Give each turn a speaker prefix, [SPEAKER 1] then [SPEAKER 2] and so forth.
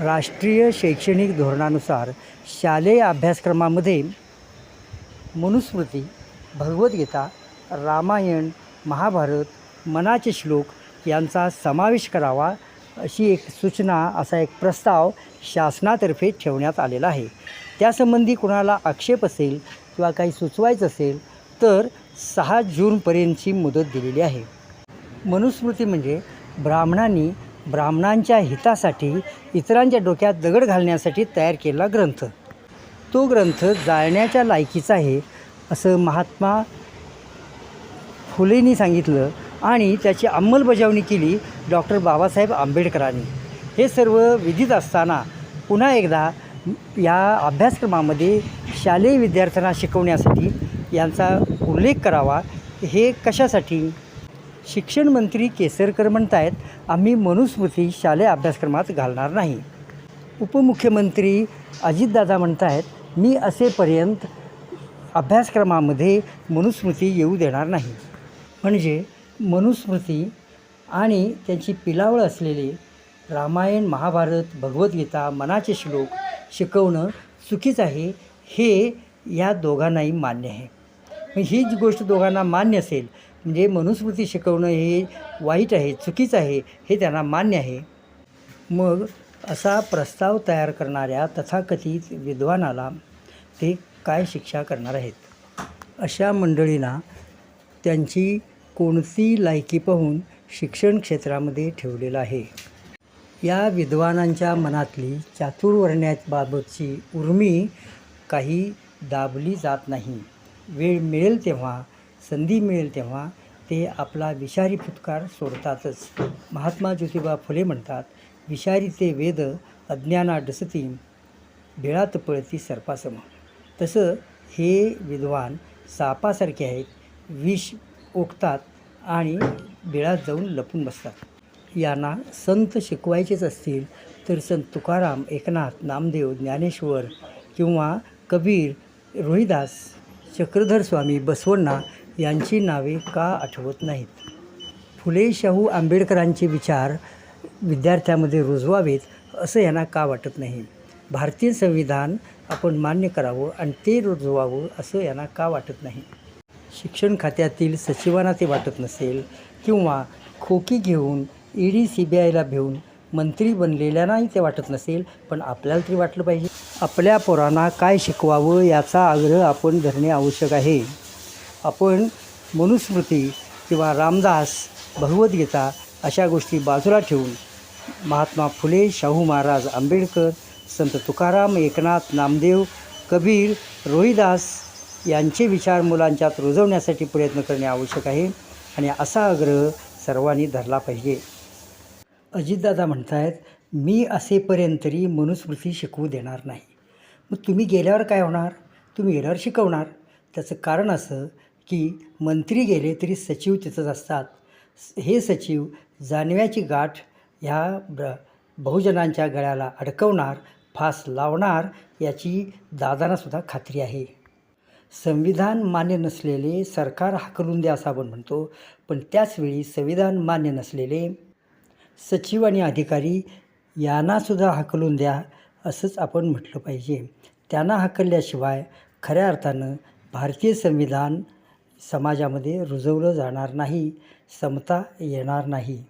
[SPEAKER 1] राष्ट्रीय शैक्षणिक धोरणानुसार शालेय अभ्यासक्रमामध्ये मनुस्मृती भगवद्गीता रामायण महाभारत मनाचे श्लोक यांचा समावेश करावा अशी एक सूचना असा एक प्रस्ताव शासनातर्फे ठेवण्यात आलेला आहे. त्यासंबंधी कुणाला आक्षेप असेल किंवा काही सुचवायचं असेल तर सहा जूनपर्यंतची मुदत दिलेली आहे. मनुस्मृती म्हणजे ब्राह्मणांनी ब्राह्मणांच्या हितासाठी इतरांच्या डोक्यात दगड घालण्यासाठी तयार केलेला ग्रंथ. तो ग्रंथ जाळण्याच्या लायकीचा आहे असं महात्मा फुलेंनी सांगितलं आणि त्याची अंमलबजावणी केली डॉक्टर बाबासाहेब आंबेडकरांनी. हे सर्व विदित असताना पुन्हा एकदा या अभ्यासक्रमामध्ये शालेय विद्यार्थ्यांना शिकवण्यासाठी यांचा उल्लेख करावा. हे कशासाठी? शिक्षण मंत्री केसरकर म्हणत आहेत आम्ही मनुस्मृती शालेय अभ्यासक्रमात घालणार नाही. उपमुख्यमंत्री अजितदादा म्हणत आहेत मी असेपर्यंत अभ्यासक्रमामध्ये मनुस्मृती येऊ देणार नाही. म्हणजे मनुस्मृती आणि त्यांची पिलावळ असलेले रामायण महाभारत भगवद्गीता मनाचे श्लोक शिकवणं चुकीचं आहे हे या दोघांनाही मान्य आहे. मग ही जी गोष्ट दोघांना मान्य असेल म्हणजे मनुस्मृती शिकवणं हे वाईट आहे चुकीचं आहे हे त्यांना मान्य आहे. मग असा प्रस्ताव तयार करणाऱ्या तथाकथित विद्वानाला ते काय शिक्षा करणार आहेत? अशा मंडळींना त्यांची कोणती लायकी पाहून शिक्षण क्षेत्रामध्ये ठेवलेलं आहे? या विद्वानांच्या मनातली चातुर्वर्ण्याबाबतची उर्मी काही दाबली जात नाही. वेळ मिळेल तेव्हा संधी मिळेल तेव्हा ते आपला विषारी फुटकार सोडतातच. महात्मा ज्योतिबा फुले म्हणतात विषारी ते वेद अज्ञाना डसती बिळात पळती सर्पासम तसं हे विद्वान सापासारखे आहेत विष ओकतात आणि बिळात जाऊन लपून बसतात. यांना संत शिकवायचेच असतील तर संत तुकाराम एकनाथ नामदेव ज्ञानेश्वर किंवा कबीर रोहिदास चक्रधर स्वामी बसवण्णा यांची नावे का आठवत नाहीत? फुले शाहू आंबेडकरांचे विचार विद्यार्थ्यामध्ये रुजवावेत असं यांना का वाटत नाही? भारतीय संविधान आपण मान्य करावं आणि ते रुजवावं असं यांना का वाटत नाही? शिक्षण खात्यातील सचिवांना ते वाटत नसेल किंवा खोकी घेऊन ईडी सी बी आयला भिवून मंत्री बनलेल्यांनाही ते वाटत नसेल पण आपल्याला तरी वाटलं पाहिजे. आपल्या पोरांना काय शिकवावं याचा आग्रह आपण धरणे आवश्यक आहे. आपण मनुस्मृती किंवा रामदास भगवद्गीता अशा गोष्टी बाजूला ठेवून महात्मा फुले शाहू महाराज आंबेडकर संत तुकाराम एकनाथ नामदेव कबीर रोहिदास यांचे विचार मुलांच्यात रुजवण्यासाठी प्रयत्न करणे आवश्यक आहे आणि असा आग्रह सर्वांनी धरला पाहिजे. अजितदादा म्हणत आहेत मी असेपर्यंत तरी मनुस्मृती शिकवू देणार नाही. मग तुम्ही गेल्यावर काय होणार? तुम्ही गेल्यावर शिकवणार. त्याचं कारण असं की मंत्री गेले तरी सचिव तिथंच असतात. हे सचिव जानव्याची गाठ ह्या ब्र बहुजनांच्या गळ्याला अडकवणार फास लावणार याची दादांनासुद्धा खात्री आहे. संविधान मान्य नसलेले सरकार हाकलून द्या असं आपण म्हणतो पण त्याचवेळी संविधान मान्य नसलेले सचिव आणि अधिकारी यांनासुद्धा हाकलून द्या असंच आपण म्हटलं पाहिजे. त्यांना हाकलल्याशिवाय खऱ्या अर्थानं भारतीय संविधान समाजामध्ये रुजवलं जाणार नाही समता येणार नाही.